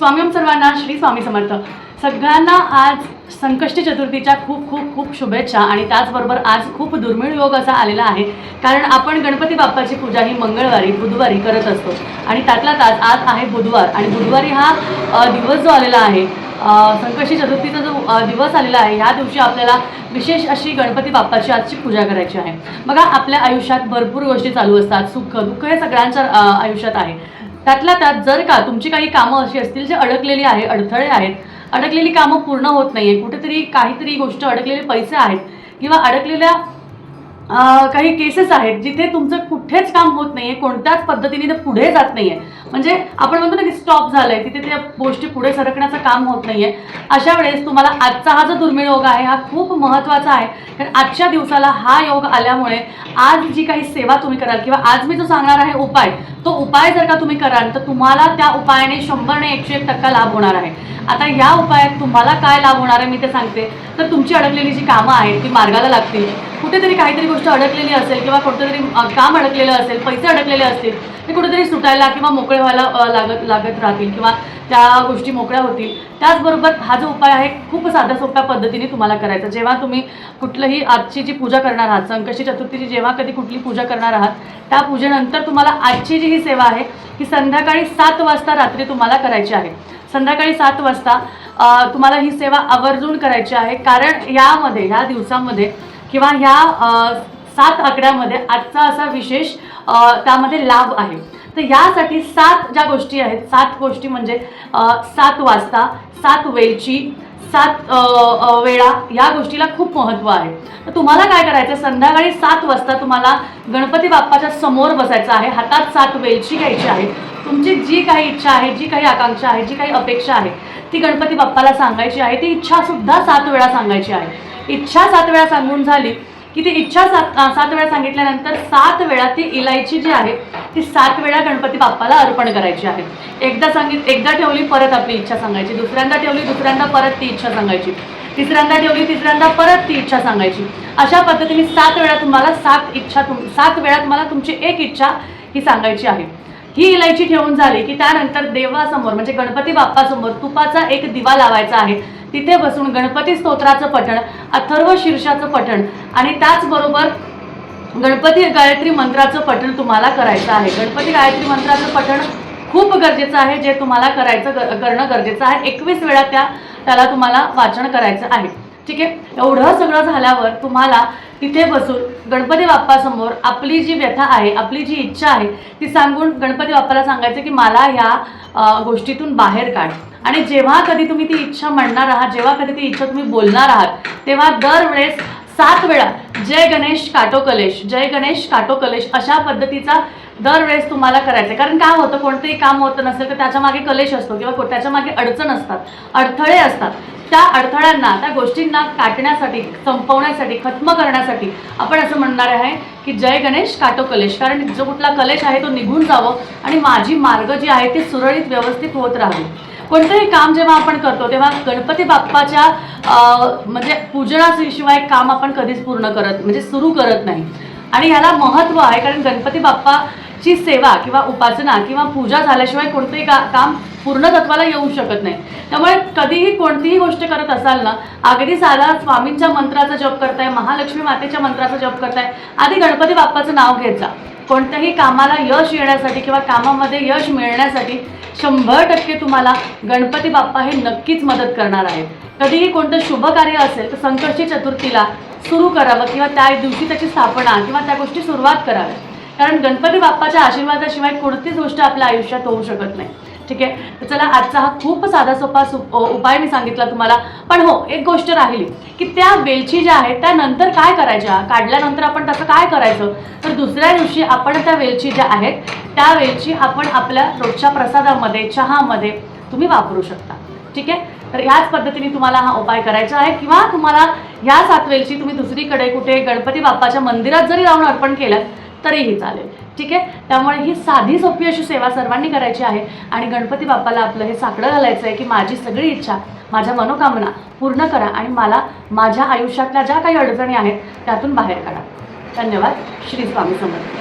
स्वामी सर्वांना श्री स्वामी समर्थ. सगळ्यांना आज संकष्टी चतुर्थीच्या खूप खूप खूप शुभेच्छा आणि त्याचबरोबर आज खूप दुर्मिळ योग असा आलेला आहे. कारण आपण गणपती बाप्पाची पूजा ही मंगळवारी बुधवारी करत असतो. आणि त्यातला तास आज आहे बुधवार. आणि बुधवारी हा दिवस जो आलेला आहे संकष्टी चतुर्थीचा जो दिवस आलेला आहे ह्या दिवशी आपल्याला विशेष अशी गणपती बाप्पाची आजची पूजा करायची आहे. बघा आपल्या आयुष्यात भरपूर गोष्टी चालू असतात. सुख दुःख हे सगळ्यांच्या आयुष्यात आहे. त्यातल्या त्यात जर का तुमची काही कामं अशी असतील जे अडकलेली आहे अडथळे आहेत अडकलेली कामं पूर्ण होत नाही आहे कुठेतरी काहीतरी गोष्ट अडकलेले पैसे आहेत किंवा अडकलेल्या काही केसेस आहेत जिथे तुमचं कुठेच काम होत नाहीये कोणत्याच पद्धतीने ते पुढे जात नाहीये. म्हणजे आपण म्हणतो ना की स्टॉप झालंय तिथे त्या गोष्टी पुढे सरकण्याचं काम होत नाहीये. अशा वेळेस तुम्हाला आजचा हा जो दुर्मिळ योग आहे हा खूप महत्त्वाचा आहे. कारण आजच्या दिवसाला हा योग आल्यामुळे आज जी काही सेवा तुम्ही कराल किंवा आज मी जो सांगणार आहे उपाय तो उपाय जर का तुम्ही कराल तर तुम्हाला त्या उपायाने शंभरने एकशे एक टक्का लाभ होणार आहे. आता या उपायात तुम्हाला काय लाभ होणार आहे मी ते सांगते. तर तुमची अडकलेली जी कामं आहेत ती मार्गाला लागतील. कुठेतरी काहीतरी गोष्ट अडकलेली असेल किंवा कुठेतरी काम अडकलेलं असेल पैसे अडकलेले असतील ते कुठेतरी सुटायला किंवा मोकळे व्हायला लागत लागत राहतील किंवा त्या गोष्टी मोकळ्या होतील. त्याचबरोबर हा जो उपाय आहे खूप साध्या सोप्या पद्धतीने तुम्हाला करायचा. जेव्हा तुम्ही कुठलंही आजची जी पूजा करणार आहात संकष्टी चतुर्थीची जेव्हा कधी कुठली पूजा करणार आहात त्या पूजेनंतर तुम्हाला आजची जी ही सेवा आहे ही संध्याकाळी सात वाजता रात्री तुम्हाला करायची आहे. संध्याकाळी सात वाजता तुम्हाला ही सेवा आवर्जून करायची आहे. कारण यामध्ये ह्या दिवसामध्ये किंवा ह्या सात आकड्यामध्ये आजचा असा विशेष त्यामध्ये लाभ आहे. तर यासाठी सात ज्या गोष्टी आहेत सात गोष्टी म्हणजे सात वाजता सात वेलची सात वेळा या गोष्टीला खूप महत्त्व आहे. तर तुम्हाला काय करायचं संध्याकाळी सात वाजता तुम्हाला गणपती बाप्पाच्या समोर बसायचं आहे हातात सात वेलची घ्यायची आहे. तुमची जी काही इच्छा आहे जी काही आकांक्षा आहे जी काही अपेक्षा आहे ती गणपती बाप्पाला सांगायची आहे. ती इच्छासुद्धा सात वेळा सांगायची आहे. इच्छा सात वेळा सांगून झाली की ती इच्छा सात सात वेळा सांगितल्यानंतर सात वेळा ती इलायची जी आहे ती सात वेळा गणपती बाप्पाला अर्पण करायची आहे. एकदा सांगित एकदा ठेवली परत आपली इच्छा सांगायची. दुसऱ्यांदा ठेवली दुसऱ्यांदा परत ती इच्छा सांगायची. तिसऱ्यांदा ठेवली तिसऱ्यांदा परत ती इच्छा सांगायची. अशा पद्धतीने सात वेळा तुम्हाला सात इच्छा तुम सात वेळा तुम्हाला तुमची एक इच्छा ही सांगायची आहे. ही इलायची ठेवून झाली की त्यानंतर देवासमोर म्हणजे गणपती बाप्पासमोर तुपाचा एक दिवा लावायचा आहे. तिथे बसून गणपती स्तोत्राचं पठण अथर्व शीर्षाचं पठण आणि त्याचबरोबर गणपती गायत्री मंत्राचं पठण तुम्हाला करायचं आहे. गणपती गायत्री मंत्राचं पठण खूप गरजेचं आहे जे तुम्हाला करायचं ग- करणं गरजेचं आहे. एकवीस वेळा त्या त्याला तुम्हाला वाचन करायचं आहे. ठीक आहे? एवढं सगळं झाल्यावर तुम्हाला तिथे बसून गणपती बाप्पासमोर आपली जी व्यथा आहे आपली जी इच्छा आहे ती सांगून गणपती बाप्पाला सांगायचं की मला ह्या गोष्टीतून बाहेर काढ. आणि जेव्हा कधी तुम्ही ती इच्छा म्हणणार आहात जेव्हा कधी ती इच्छा तुम्ही बोलणार आहात तेव्हा दरवेळेस सात वेळा जय गणेश काटो कलेश जय गणेश काटो कलेश अशा पद्धतीचा दरवेळेस तुम्हाला करायचं आहे. कारण काय होतं? कोणतंही काम होतं नसेल तर त्याच्यामागे कलेश असतो किंवा को- त्याच्यामागे अडचण असतात अडथळे असतात. त्या अडथळ्यांना त्या गोष्टींना काटण्यासाठी संपवण्यासाठी खत्म करण्यासाठी आपण असं म्हणणार आहे की जय गणेश काटो कलेश कारण जो कुठला कलेश आहे तो निघून जावं आणि माझी मार्ग जी आहे ती सुरळीत व्यवस्थित होत राहावी. कोणतंही काम जेव्हा आपण करतो तेव्हा गणपती बाप्पाच्या म्हणजे पूजनाशिवाय काम आपण कधीच पूर्ण करत म्हणजे सुरू करत नाही. आणि ह्याला महत्त्व आहे कारण गणपती बाप्पाची सेवा किंवा उपासना किंवा पूजा झाल्याशिवाय कोणतंही का काम पूर्ण तत्वाला येऊ शकत नाही. त्यामुळे कधीही कोणतीही गोष्ट करत असाल ना अगदी साधा स्वामींच्या मंत्राचा जप करताय महालक्ष्मी मातेच्या मंत्राचा जप करताय आधी गणपती बाप्पाचं नाव घेत जा. कोणत्याही कामाला यश येण्यासाठी किंवा कामामध्ये यश मिळण्यासाठी शंभर टक्के तुम्हाला गणपती बाप्पा हे नक्कीच मदत करणार आहे कधीही कोणतं शुभ कार्य असेल तर संकष्टी चतुर्थीला सुरू करावं किंवा त्या दिवशी त्याची स्थापना किंवा त्या गोष्टी सुरुवात कराव्या कारण गणपती बाप्पाच्या आशीर्वादाशिवाय कोणतीच गोष्ट आपल्या आयुष्यात होऊ शकत नाही. ठीक आहे? तर चला आजचा हा खूप साधा सोपा सु उपाय मी सांगितला तुम्हाला. पण हो एक गोष्ट राहिली की त्या वेलची ज्या आहेत त्या नंतर काय करायच्या? काढल्यानंतर आपण त्याचं काय करायचं? तर दुसऱ्या दिवशी आपण त्या वेलची ज्या आहेत त्या वेलची आपण आपल्या रोजच्या प्रसादामध्ये चहामध्ये तुम्ही वापरू शकता. ठीक आहे? तर ह्याच पद्धतीने तुम्हाला हा उपाय करायचा आहे. किंवा तुम्हाला ह्या सात वेलची तुम्ही दुसरीकडे कुठे गणपती बाप्पाच्या मंदिरात जरी जाऊन अर्पण केलं तरीही चालेल. ठीक आहे? त्यामुळे ही साधी सोपी अशी सेवा सर्वांनी करायची आहे. आणि गणपती बाप्पाला आपलं हे साकडं घालायचं आहे की माझी सगळी इच्छा माझ्या मनोकामना पूर्ण करा आणि मला माझ्या आयुष्यातल्या ज्या काही अडचणी आहेत त्यातून बाहेर काढा. धन्यवाद. श्री स्वामी समर्थ.